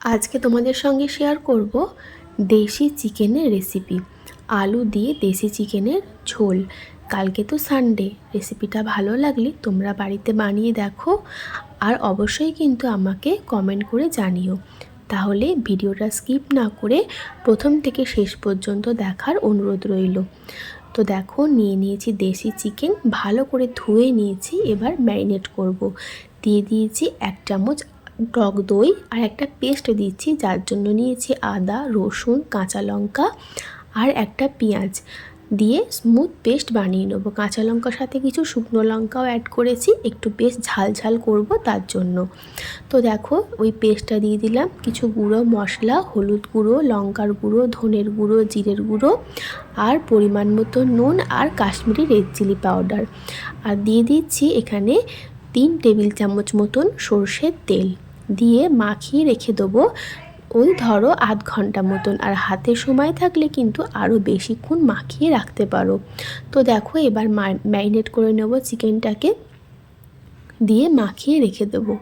আজকে তোমাদের সঙ্গে শেয়ার করব দেশি চিকেনের রেসিপি আলু দিয়ে দেশি চিকেনের ঝোল। কালকে তো সানডে রেসিপিটা ভালো লাগলে তোমরা বাড়িতে বানিয়ে দেখো। আর অবশ্যই কিন্তু আমাকে কমেন্ট করে জানিও। তাহলে ভিডিওটা স্কিপ না করে প্রথম থেকে শেষ পর্যন্ত দেখার অনুরোধ রইল। তো দেখো, নিয়ে নিয়েছি দেশি চিকেন। ভালো করে ধুয়ে নিয়েছি, এবার ম্যারিনেট করব। দিয়ে দিয়েছি এক চামচ টক দই আর একটা পেস্ট দিচ্ছি, যার জন্য নিয়েছি আদা, রসুন, কাঁচা লঙ্কা আর একটা পেঁয়াজ। দিয়ে স্মুথ পেস্ট বানিয়ে নেব। কাঁচা লঙ্কার সাথে কিছু শুকনো লঙ্কাও অ্যাড করেছি, একটু বেশ ঝাল ঝাল করব তার জন্য। তো দেখো, ওই পেস্টটা দিয়ে দিলাম, কিছু গুঁড়ো মশলা, হলুদ গুঁড়ো, লঙ্কার গুঁড়ো, ধনের গুঁড়ো, জিরের গুঁড়ো আর পরিমাণ মতো নুন আর কাশ্মীরি রেড চিলি পাউডার আর দিয়ে দিচ্ছি এখানে তিন টেবিল চামচ মতন সর্ষের তেল। দিয়ে মাখিয়ে রেখে দেবো। ওই ধরো আধ ঘণ্টা মতন। আর হাতে সময় থাকলে কিন্তু আরও বেশিক্ষণ মাখিয়ে রাখতে পারো। তো দেখো এবার ম্যারিনেট করে নেব চিকেনটাকে। দিয়ে মাখিয়ে রেখে দেবো।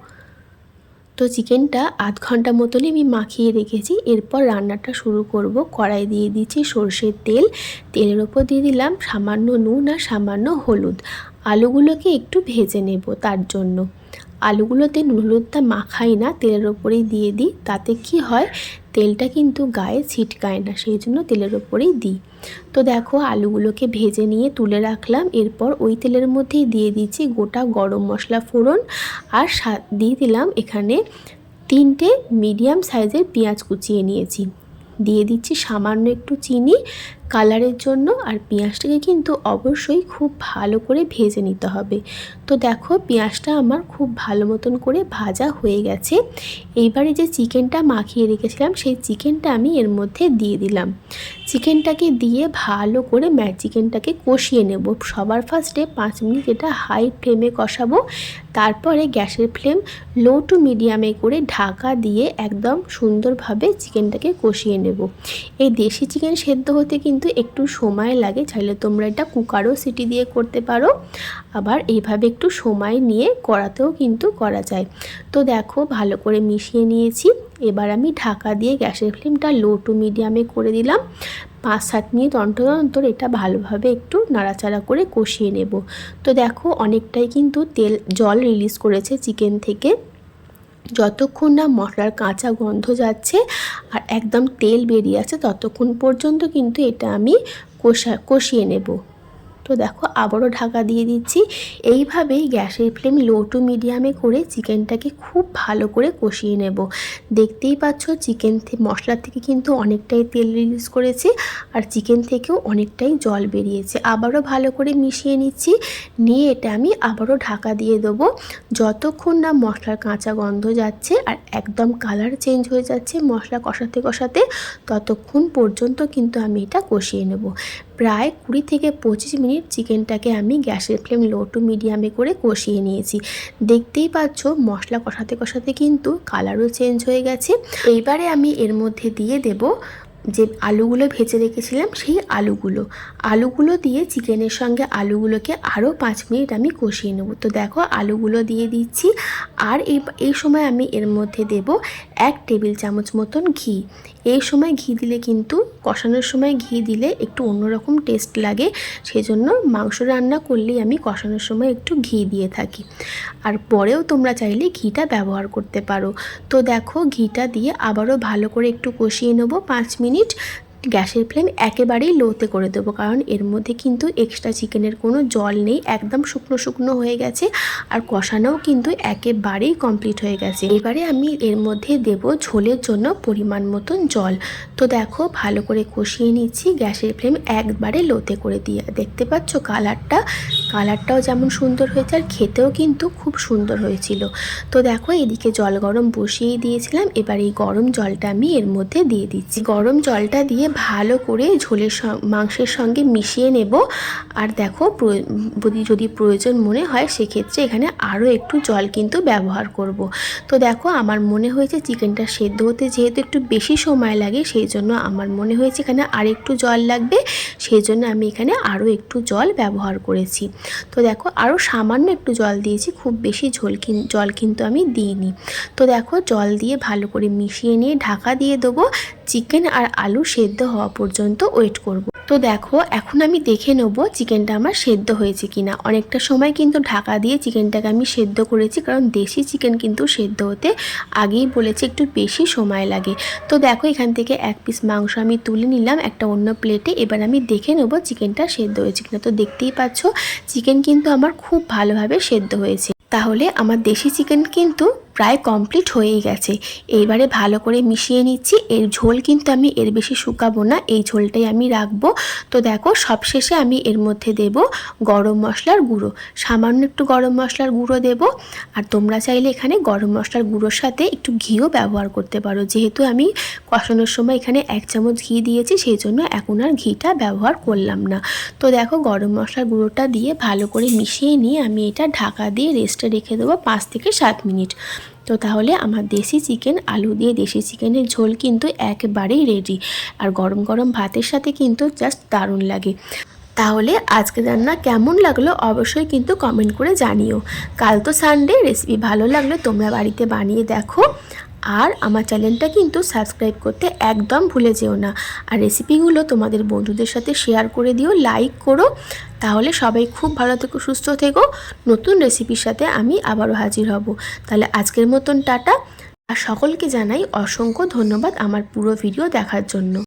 তো চিকেনটা আধ ঘণ্টা মতনই আমি মাখিয়ে রেখেছি। এরপর রান্নাটা শুরু করব। কড়াই দিয়ে দিচ্ছি সর্ষের তেল। তেলের ওপর দিয়ে দিলাম সামান্য নুন আর সামান্য হলুদ। আলুগুলোকে একটু ভেজে নেব তার জন্য। আলুগুলোতে নুন হলুদটা মাখাই না, তেলের ওপরেই দিয়ে দিই। তাতে কি হয়, তেলটা কিন্তু গায়ে ছিটকায় না, সেই জন্য তেলের ওপরেই দিই। তো দেখো, আলুগুলোকে ভেজে নিয়ে তুলে রাখলাম। এরপর ওই তেলের মধ্যেই দিয়ে দিচ্ছি গোটা গরম মশলা ফোড়ন। আর দিয়ে দিলাম এখানে তিনটে মিডিয়াম সাইজের পেঁয়াজ কুচিয়ে নিয়েছি। দিয়ে দিচ্ছি সামান্য একটু চিনি। কালারের জন্য আর পেঁয়াজটাকে কিন্তু অবশ্যই খুব ভালো করে ভেজে নিতে হবে। তো দেখো পেঁয়াজটা আমার খুব ভালো মতন করে ভাজা হয়ে গেছে। এইবারে যে চিকেনটা মাখিয়ে রেখেছিলাম, সেই চিকেনটা আমি এর মধ্যে দিয়ে দিলাম। চিকেনটাকে দিয়ে ভালো করে ম্যা চিকেনটাকে কষিয়ে নেব। সবার ফার্স্টে পাঁচ মিনিট এটা হাই ফ্লেমে কষাবো। তারপরে গ্যাসের ফ্লেম লো টু মিডিয়ামে করে ঢাকা দিয়ে একদম সুন্দরভাবে চিকেনটাকে কষিয়ে নেব। এই দেশি চিকেন সেদ্ধ হতে কিন্তু একটু সময় লাগে, চাইলে তোমরা এটা কুকারও সিটি দিয়ে করতে পারো। আবার এইভাবে একটু সময় নিয়ে করাতেও কিন্তু করা যায়। তো দেখো, ভালো করে মিশিয়ে নিয়েছি। এবার আমি ঢাকা দিয়ে গ্যাসের ফ্লেমটা লো টু মিডিয়ামে করে দিলাম। পাঁচ সাত মিনিট অন্তর অন্তর এটা ভালোভাবে একটু নাড়াচাড়া করে কষিয়ে নেব। তো দেখো, অনেকটাই কিন্তু তেল, জল রিলিজ করেছে চিকেন থেকে। যতক্ষণ না মশলার কাঁচা গন্ধ যাচ্ছে আর একদম তেল বেরিয়ে আছে, ততক্ষণ পর্যন্ত কিন্তু এটা আমি কষা, কষিয়ে নেব। তো দেখো আবারও ঢাকা দিয়ে দিচ্ছি। এইভাবেই গ্যাসের ফ্লেম লো টু মিডিয়ামে করে চিকেনটাকে খুব ভালো করে কষিয়ে নেব। দেখতেই পাচ্ছ চিকেন মশলা থেকে কিন্তু অনেকটাই তেল রিলিজ করেছে আর চিকেন থেকেও অনেকটাই জল বেরিয়েছে। আবারও ভালো করে মিশিয়ে নিচ্ছি। নিয়ে এটা আমি আবারও ঢাকা দিয়ে দেবো। যতক্ষণ না মশলার কাঁচা গন্ধ যাচ্ছে আর একদম কালার চেঞ্জ হয়ে যাচ্ছে মশলা কষাতে কষাতে, ততক্ষণ পর্যন্ত কিন্তু আমি এটা কষিয়ে নেব। প্রায় কুড়ি থেকে পঁচিশ মিনিট চিকেনটাকে আমি গ্যাসের ফ্লেম লো টু মিডিয়ামে করে কষিয়ে নিয়েছি। দেখতেই পাচ্ছ, মশলা কষাতে কষাতে কিন্তু কালারও চেঞ্জ হয়ে গেছে। এইবারে আমি এর মধ্যে দিয়ে দেব যে আলুগুলো ভেজে রেখেছিলাম, সেই আলুগুলো। আলুগুলো দিয়ে চিকেনের সঙ্গে আলুগুলোকে আরও পাঁচ মিনিট আমি কষিয়ে নেব। তো দেখো, আলুগুলো দিয়ে দিচ্ছি। আর এই এই সময় আমি এর মধ্যে দেব এক টেবিল চামচ মতন ঘি। এই সময় ঘি দিলে কিন্তু, কষানোর সময় ঘি দিলে একটু অন্যরকম টেস্ট লাগে। সেজন্য মাংস রান্না করলেই আমি কষানোর সময় একটু ঘি দিয়ে থাকি। আর পরেও তোমরা চাইলে ঘিটা ব্যবহার করতে পারো। তো দেখো, ঘিটা দিয়ে আবারও ভালো করে একটু কষিয়ে নেব পাঁচ মিনিট। গ্যাসের ফ্লেম একেবারেই লোতে করে দেবো। কারণ এর মধ্যে কিন্তু এক্সট্রা চিকেনের কোনো জল নেই, একদম শুকনো শুকনো হয়ে গেছে আর কষানোও কিন্তু একেবারেই কমপ্লিট হয়ে গেছে। এবারে আমি এর মধ্যে দেব ঝোলের জন্য পরিমাণ মতন জল। তো দেখো ভালো করে কষিয়ে নিচ্ছি, গ্যাসের ফ্লেম একবারে লোতে করে দিয়ে, দেখতে পাচ্ছ কালারটা কালারটাও যেমন সুন্দর হয়েছে আর খেতেও কিন্তু খুব সুন্দর হয়েছিল। তো দেখো এদিকে জল গরম বসিয়ে দিয়েছিলাম, এবার এই গরম জলটা আমি এর মধ্যে দিয়ে দিচ্ছি। গরম জলটা দিয়ে ভালো করে ঝোলের মাংসের সঙ্গে মিশিয়ে নেব। আর দেখো যদি প্রয়োজন মনে হয় সেক্ষেত্রে এখানে আরও একটু জল কিন্তু ব্যবহার করব। তো দেখো আমার মনে হয়েছে চিকেনটা সেদ্ধ হতে যেহেতু একটু বেশি সময় লাগে, সেই জন্য আমার মনে হয়েছে এখানে আর একটু জল লাগবে। সেই জন্য আমি এখানে আরও একটু জল ব্যবহার করেছি। তো দেখো আরও সামান্য একটু জল দিয়েছি, খুব বেশি ঝোল জল কিন্তু আমি দিইনি। তো দেখো জল দিয়ে ভালো করে মিশিয়ে নিয়ে ঢাকা দিয়ে দেবো, চিকেন আর আলু সেদ্ধ হওয়া পর্যন্ত ওয়েট করব। তো দেখো, এখন আমি দেখে নেব চিকেনটা আমার সেদ্ধ হয়েছে কিনা। অনেকটা সময় কিন্তু ঢাকা দিয়ে চিকেনটাকে আমি সেদ্ধ করেছি, কারণ দেশি চিকেন কিন্তু সেদ্ধ হতে আগেই বলেছি একটু বেশি সময় লাগে। তো দেখো, এখান থেকে এক পিস মাংস আমি তুলে নিলাম, একটা অন্য প্লেটে এবার আমি দেখে নেব চিকেনটা সেদ্ধ হয়েছে কিনা। তো দেখতেই পাচ্ছ, চিকেন কিন্তু আমার খুব ভালোভাবে সেদ্ধ হয়েছে। তাহলে আমার দেশি চিকেন কিন্তু প্রায় কমপ্লিট হয়েই গেছে। এইবারে ভালো করে মিশিয়ে নিচ্ছি। এর ঝোল কিন্তু আমি এর বেশি শুকাবো না। এই ঝোলটাই আমি রাখব। তো দেখো, সবশেষে আমি এর মধ্যে দেব গরম মশলার গুঁড়ো। সামান্য একটু গরম মশলার গুঁড়ো দেব। আর তোমরা চাইলে এখানে গরম মশলার গুঁড়োর সাথে একটু ঘিও ব্যবহার করতে পারো। যেহেতু আমি কষানোর সময় এখানে এক চামচ ঘি দিয়েছি সেই জন্য এখন আর ঘিটা ব্যবহার করলাম না। তো দেখো, গরম মশলার গুঁড়োটা দিয়ে ভালো করে মিশিয়ে নিয়ে আমি এটা ঢাকা দিয়ে রেস্টে রেখে দেবো পাঁচ থেকে সাত মিনিট। তো তাহলে আমার দেশি চিকেন, আলু দিয়ে দেশি চিকেনের ঝোল কিন্তু একবারেই রেডি আর গরম গরম ভাতের সাথে কিন্তু জাস্ট দারুণ লাগে। তাহলে আজকে রান্না কেমন লাগল অবশ্যই কিন্তু কমেন্ট করে জানিও। কাল তো সানডে রেসিপি ভালো লাগলে তোমরা বাড়িতে বানিয়ে দেখো। আর আমার চ্যানেলটা কিন্তু সাবস্ক্রাইব করতে একদম ভুলে যেও না। আর রেসিপিগুলো তোমাদের বন্ধুদের সাথে শেয়ার করে দিও, লাইক করো। তাহলে সবাই খুব ভালো থেকো, সুস্থ থেকো। নতুন রেসিপির সাথে আমি আবারও হাজির হব। তাহলে আজকের মতন টাটা। আর সকলকে জানাই অসংখ্য ধন্যবাদ আমার পুরো ভিডিও দেখার জন্য।